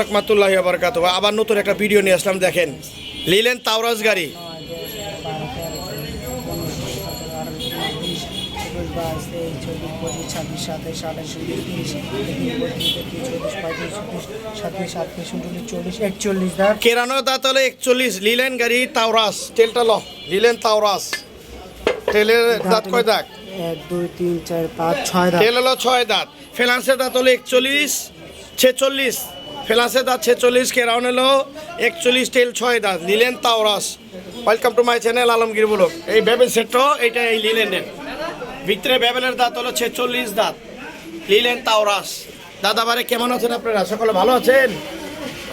রহমাতুল্লাহ আবার নতুন একটা ভিডিও নিয়ে আসলাম দেখেন। লিলেন তাওরাজ গাড়ি। একচল্লিশ দাঁত কেরানো দাঁত হলো একচল্লিশ লিলেন গাড়ি তাওরাস তেলটা ল। লিলেন তাওরাস তেলের দাঁত কয় দাগ? এক দুই তিন চার পাঁচ ছয় দাঁত। তেল হলো ছয় দাঁত। ফেলান্সের দাঁত হলো একচল্লিশ ছেচল্লিশ। ফেলান্সের দাঁত ছেচল্লিশ কেরাউন এলো, একচল্লিশ টেল ছয় দাঁত, লিলেন তাওরাস। Welcome to my channel Alamgir বলক এই বেবেল সেটও এটা এই লিলেনের ভিতরে বেবেলের দাঁত হলো ছেচল্লিশ দাঁত, লিলেন তাওরাস। দাদা বারে কেমন আছেন আপনারা? সকলে ভালো আছেন?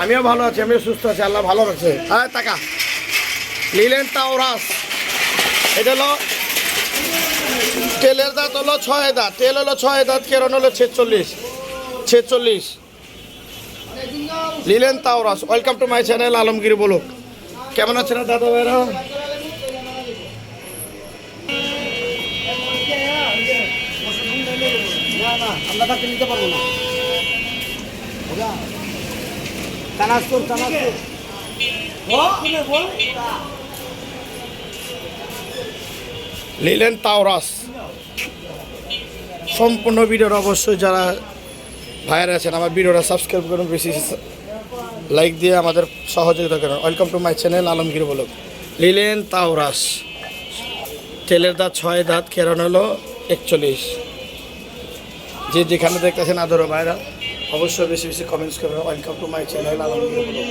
আমিও ভালো আছি, আমিও সুস্থ আছি, আল্লাহ ভালো রাখছে। হ্যাঁ টাকা। লিলেন তাওরাস। এটা হলো তেলের দাঁত হলো ছয় দাঁত তেল হলো ছয় দাঁত কেরন হলো ছেচল্লিশ। ছেচল্লিশ। লিলেন তাওরাস welcome to my channel Alamgir বলুক। কেমন আছেন দাদা ভাইরা? লিলেন তাওরাস। সম্পূর্ণ ভিডিওর অবশ্যই যারা ভাইয়ার আছেন, আমার ভিডিওটা সাবস্ক্রাইব করুন, বেশি লাইক দিয়ে আমাদের সহযোগিতা করেন। Welcome to my channel Alamgir বলুক লিলেন তাওরাস তেলের দাঁত ছয় দাঁত কেরন হলো একচল্লিশ। যে যেখানে দেখতেছেন আদর ভাইরা অবশ্যই বেশি বেশি কমেন্টস করবেন। Welcome to my channel Alamgir বলুক